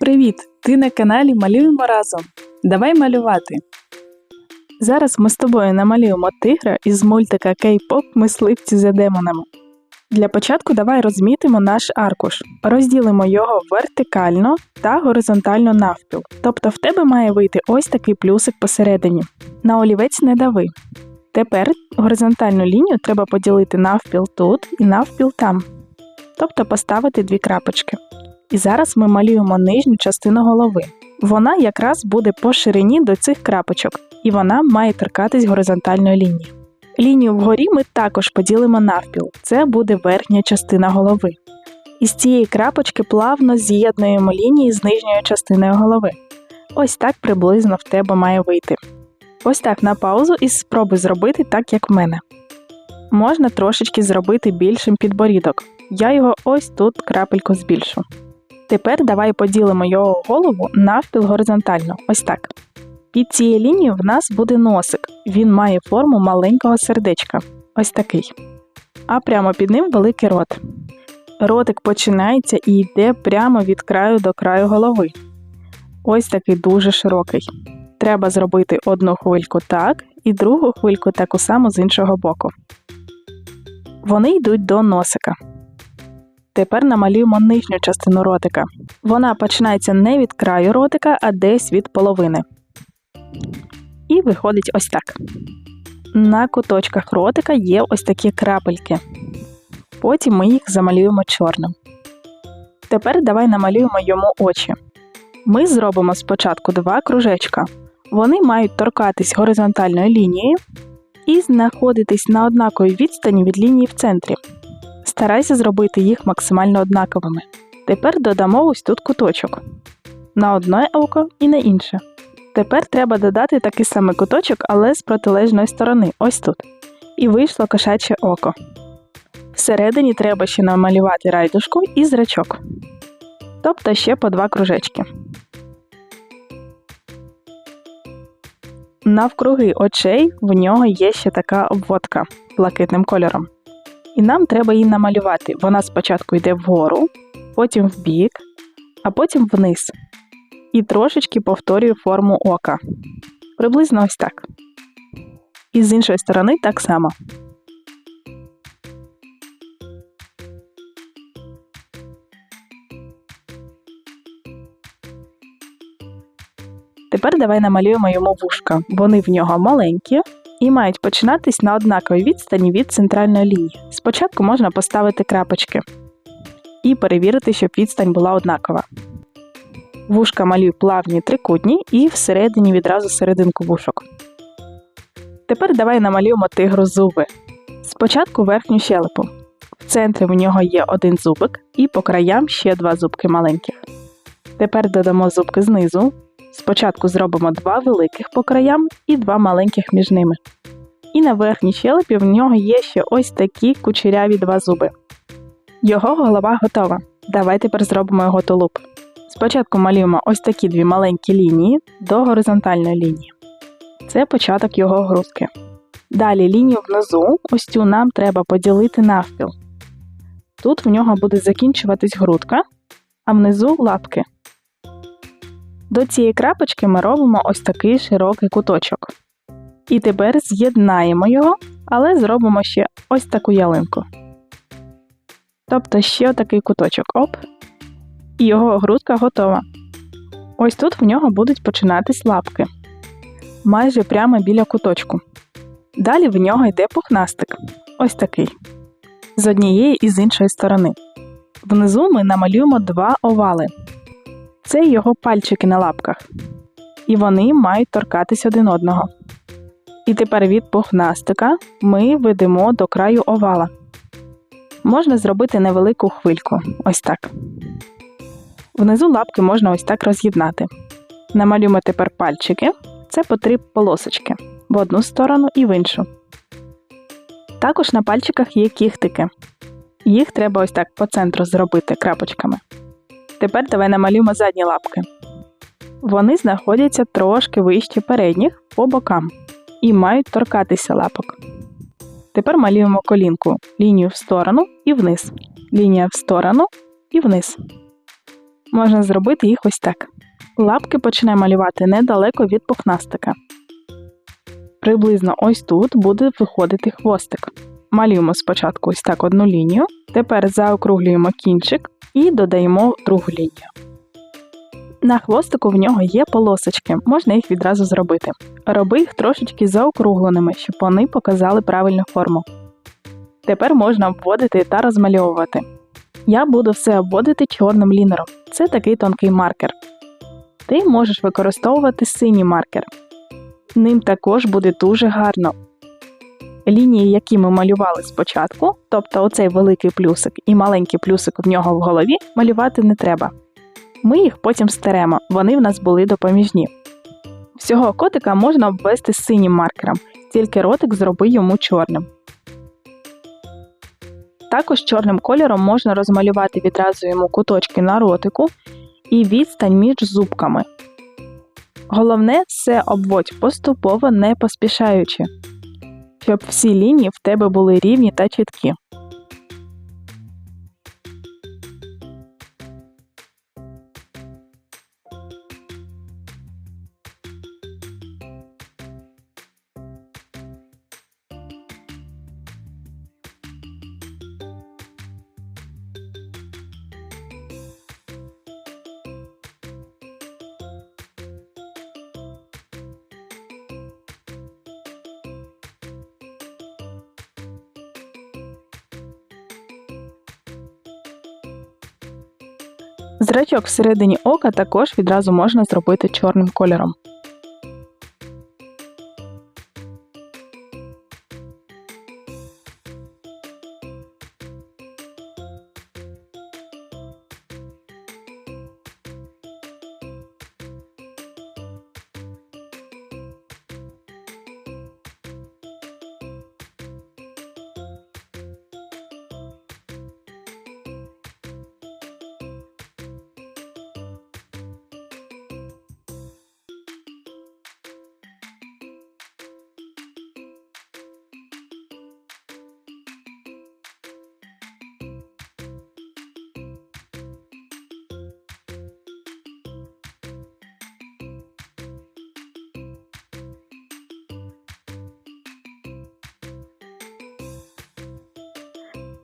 Привіт! Ти на каналі Малюємо разом. Давай малювати. Зараз ми з тобою намалюємо тигра із мультика Кей-поп Мисливці за демонами. Для початку давай розмітимо наш аркуш, розділимо його вертикально та горизонтально навпіл. Тобто в тебе має вийти ось такий плюсик посередині. На олівець не дави. Тепер горизонтальну лінію треба поділити навпіл тут і навпіл там. Тобто поставити дві крапочки. І зараз ми малюємо нижню частину голови. Вона якраз буде по ширині до цих крапочок, і вона має торкатись горизонтальної лінії. Лінію вгорі ми також поділимо навпіл, це буде верхня частина голови. Із цієї крапочки плавно з'єднуємо лінії з нижньою частиною голови. Ось так приблизно в тебе має вийти. Ось так на паузу і спробуй зробити так, як в мене. Можна трошечки зробити більшим підборідок. Я його ось тут крапельку збільшу. Тепер давай поділимо його голову навпіл горизонтально, ось так. Під цією лінією в нас буде носик. Він має форму маленького сердечка. Ось такий. А прямо під ним великий рот. Ротик починається і йде прямо від краю до краю голови. Ось такий дуже широкий. Треба зробити одну хвильку так і другу хвильку таку саму з іншого боку. Вони йдуть до носика. Тепер намалюємо нижню частину ротика. Вона починається не від краю ротика, а десь від половини. І виходить ось так. На куточках ротика є ось такі крапельки. Потім ми їх замалюємо чорним. Тепер давай намалюємо йому очі. Ми зробимо спочатку два кружечка. Вони мають торкатись горизонтальною лінією і знаходитись на однаковій відстані від лінії в центрі. Старайся зробити їх максимально однаковими. Тепер додамо ось тут куточок на одне око і на інше. Тепер треба додати такий самий куточок, але з протилежної сторони, ось тут. І вийшло кошаче око. Всередині треба ще намалювати райдушку і зрачок. Тобто ще по два кружечки. Навкруги очей в нього є ще така обводка блакитним кольором. І нам треба її намалювати. Вона спочатку йде вгору, потім вбік, а потім вниз. І трошечки повторюю форму ока. Приблизно ось так. І з іншої сторони так само. Тепер давай намалюємо йому вушка. Вони в нього маленькі і мають починатись на однаковій відстані від центральної лінії. Спочатку можна поставити крапочки і перевірити, щоб відстань була однакова. Вушка малюю плавні трикутні і всередині відразу серединку вушок. Тепер давай намалюємо тигру зуби. Спочатку верхню щелепу. В центрі в нього є один зубик і по краям ще два зубки маленьких. Тепер додамо зубки знизу. Спочатку зробимо два великих по краям і два маленьких між ними. І на верхній щелепі в нього є ще ось такі кучеряві два зуби. Його голова готова. Давай тепер зробимо його тулуб. Спочатку малюємо ось такі дві маленькі лінії до горизонтальної лінії. Це початок його грудки. Далі лінію внизу, ось цю нам треба поділити навпіл. Тут в нього буде закінчуватись грудка, а внизу лапки. До цієї крапочки ми робимо ось такий широкий куточок. І тепер з'єднаємо його, але зробимо ще ось таку ялинку. Тобто ще отакий куточок. Оп. І його грудка готова. Ось тут в нього будуть починатись лапки. Майже прямо біля куточку. Далі в нього йде пухнастик. Ось такий. З однієї і з іншої сторони. Внизу ми намалюємо два овали. Це його пальчики на лапках. І вони мають торкатись один одного. І тепер від пухнастика ми ведемо до краю овала. Можна зробити невелику хвильку. Ось так. Внизу лапки можна ось так роз'єднати. Намалюємо тепер пальчики. Це по три полосочки в одну сторону і в іншу. Також на пальчиках є кіхтики. Їх треба ось так по центру зробити крапочками. Тепер давай намалюємо задні лапки. Вони знаходяться трошки вище передніх по бокам і мають торкатися лапок. Тепер малюємо колінку лінію в сторону і вниз, лінія в сторону і вниз. Можна зробити їх ось так. Лапки починай малювати недалеко від пухнастика. Приблизно ось тут буде виходити хвостик. Малюємо спочатку ось так одну лінію, тепер заокруглюємо кінчик і додаємо другу лінію. На хвостику в нього є полосочки, можна їх відразу зробити. Роби їх трошечки заокругленими, щоб вони показали правильну форму. Тепер можна обводити та розмальовувати. Я буду все обводити чорним лінером. Це такий тонкий маркер. Ти можеш використовувати синій маркер. Ним також буде дуже гарно. Лінії, які ми малювали спочатку, тобто оцей великий плюсик і маленький плюсик в нього в голові, малювати не треба. Ми їх потім стеремо, вони в нас були допоміжні. Всього котика можна обвести синім маркером, тільки ротик зроби йому чорним. Також чорним кольором можна розмалювати відразу йому куточки на ротику і відстань між зубками. Головне все обводь поступово не поспішаючи, щоб всі лінії в тебе були рівні та чіткі. Зрачок всередині ока також відразу можна зробити чорним кольором.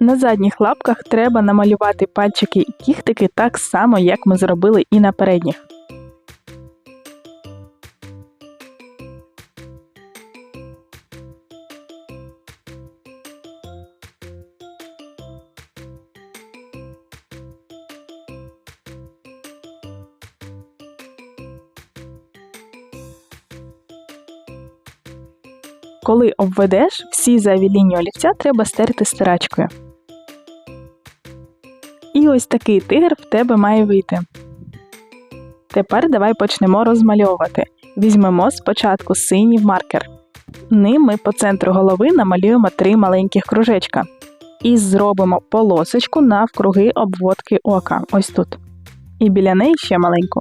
На задніх лапках треба намалювати пальчики і кіхтики так само, як ми зробили і на передніх. Коли обведеш, всі зайві лінії олівця треба стерти стирачкою. І ось такий тигр в тебе має вийти. Тепер давай почнемо розмальовувати. Візьмемо спочатку синій маркер. Ним ми по центру голови намалюємо три маленьких кружечка. І зробимо полосочку навкруги обводки ока. Ось тут. І біля неї ще маленьку.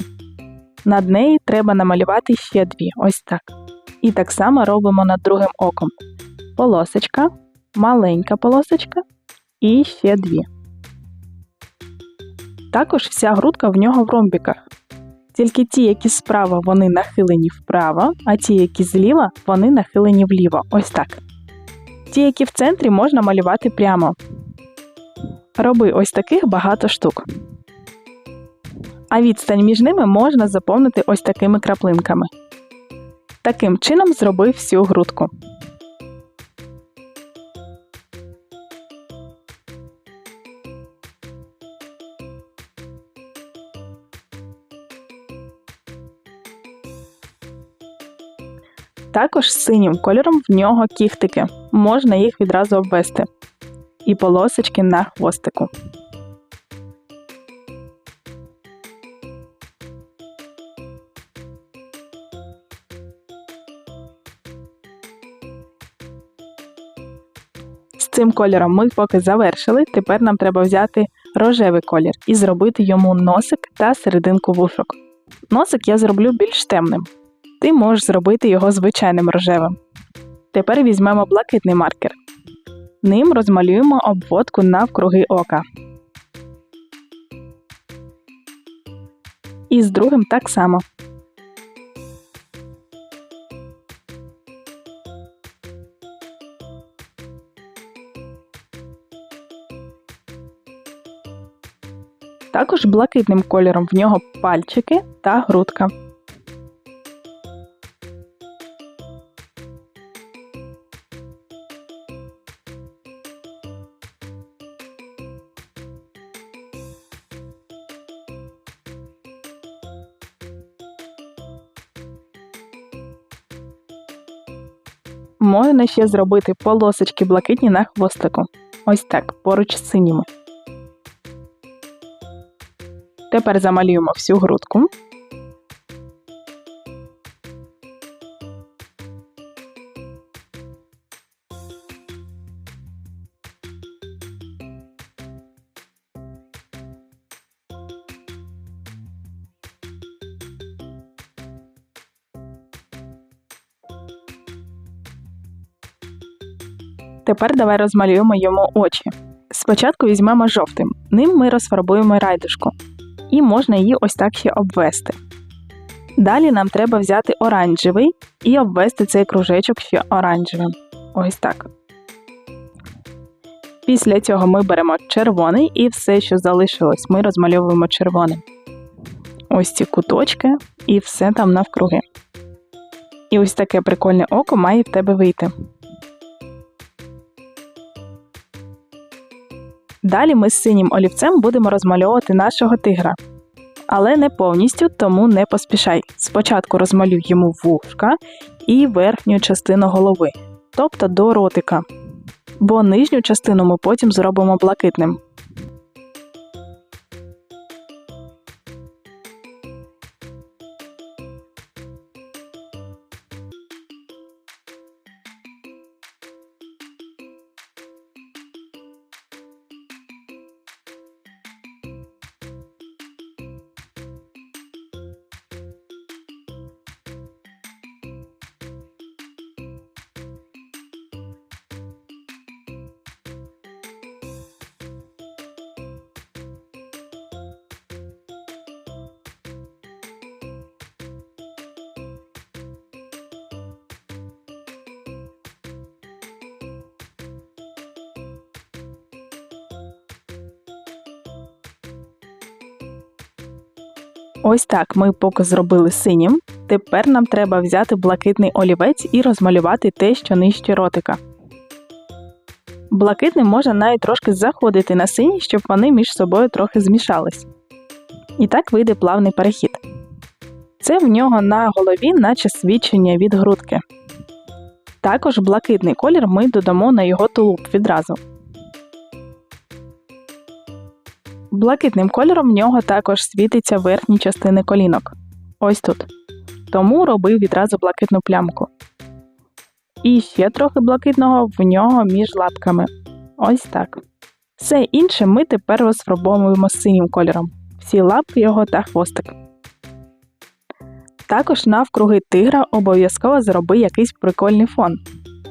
Над неї треба намалювати ще дві. Ось так. І так само робимо над другим оком. Полосочка, маленька полосочка і ще дві. Також вся грудка в нього в ромбіках. Тільки ті, які справа вони нахилені вправо, а ті, які зліва, вони нахилені вліво. Ось так. Ті, які в центрі, можна малювати прямо. Роби ось таких багато штук. А відстань між ними можна заповнити ось такими краплинками. Таким чином зроби всю грудку. Також синім кольором в нього кіхтики. Можна їх відразу обвести. І полосочки на хвостику. З цим кольором ми поки завершили. Тепер нам треба взяти рожевий колір і зробити йому носик та серединку вушок. Носик я зроблю більш темним. Ти можеш зробити його звичайним рожевим. Тепер візьмемо блакитний маркер. Ним розмалюємо обводку навкруги ока. І з другим так само. Також блакитним кольором в нього пальчики та грудка. Можна ще зробити полосочки блакитні на хвостику. Ось так, поруч з синіми. Тепер замалюємо всю грудку. Тепер давай розмалюємо йому очі. Спочатку візьмемо жовтим, ним ми розфарбуємо райдушку, і можна її ось так ще обвести. Далі нам треба взяти оранжевий і обвести цей кружечок ще оранжевим. Ось так. Після цього ми беремо червоний і все, що залишилось, ми розмальовуємо червоним. Ось ці куточки і все там навкруги. І ось таке прикольне око має в тебе вийти. Далі ми з синім олівцем будемо розмальовувати нашого тигра. Але не повністю, тому не поспішай. Спочатку розмалюй йому вушка і верхню частину голови, тобто до ротика. Бо нижню частину ми потім зробимо блакитним. Ось так ми поки зробили синім. Тепер нам треба взяти блакитний олівець і розмалювати те, що нижче ротика. Блакитним можна навіть трошки заходити на синій, щоб вони між собою трохи змішались. І так вийде плавний перехід. Це в нього на голові, наче свідчення від грудки. Також блакитний колір ми додамо на його тулуб відразу. Блакитним кольором в нього також світиться верхні частини колінок. Ось тут. Тому робив відразу блакитну плямку. І ще трохи блакитного в нього між лапками. Ось так. Все інше ми тепер розфарбовуємо синім кольором. Всі лапки його та хвостик. Також навкруги тигра обов'язково зроби якийсь прикольний фон.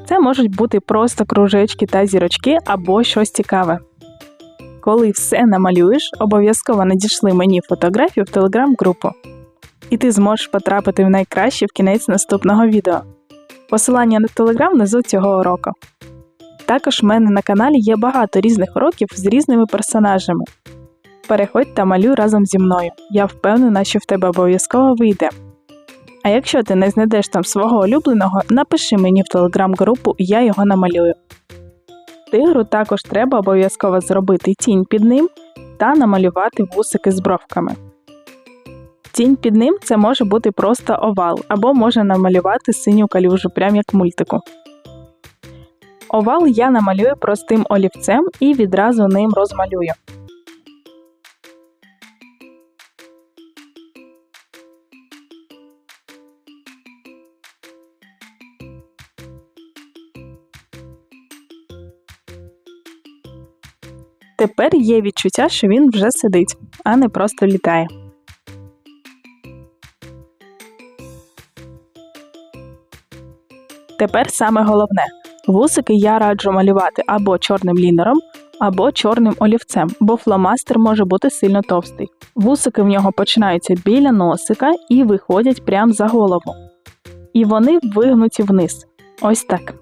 Це можуть бути просто кружечки та зірочки або щось цікаве. Коли все намалюєш, обов'язково надішли мені фотографію в телеграм-групу. І ти зможеш потрапити в найкраще в кінець наступного відео. Посилання на телеграм внизу цього уроку. Також в мене на каналі є багато різних уроків з різними персонажами. Переходь та малюй разом зі мною. Я впевнена, що в тебе обов'язково вийде. А якщо ти не знайдеш там свого улюбленого, напиши мені в телеграм-групу я його намалюю. Тигру також треба обов'язково зробити тінь під ним та намалювати вусики з бровками. Тінь під ним це може бути просто овал, або можна намалювати синю калюжу, прям як мультику. Овал я намалюю простим олівцем і відразу ним розмалюю. Тепер є відчуття, що він вже сидить, а не просто літає. Тепер саме головне. Вусики я раджу малювати або чорним лінером, або чорним олівцем, бо фломастер може бути сильно товстий. Вусики в нього починаються біля носика і виходять прямо за голову. І вони вигнуті вниз. Ось так.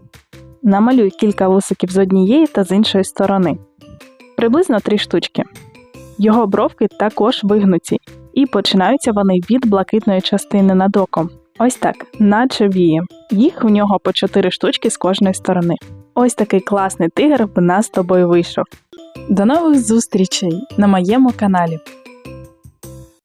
Намалюй кілька вусиків з однієї та з іншої сторони. Приблизно три штучки. Його бровки також вигнуті, і починаються вони від блакитної частини над оком. Ось так, наче віє. Їх в нього по 4 штучки з кожної сторони. Ось такий класний тигр в нас з тобою вийшов. До нових зустрічей на моєму каналі.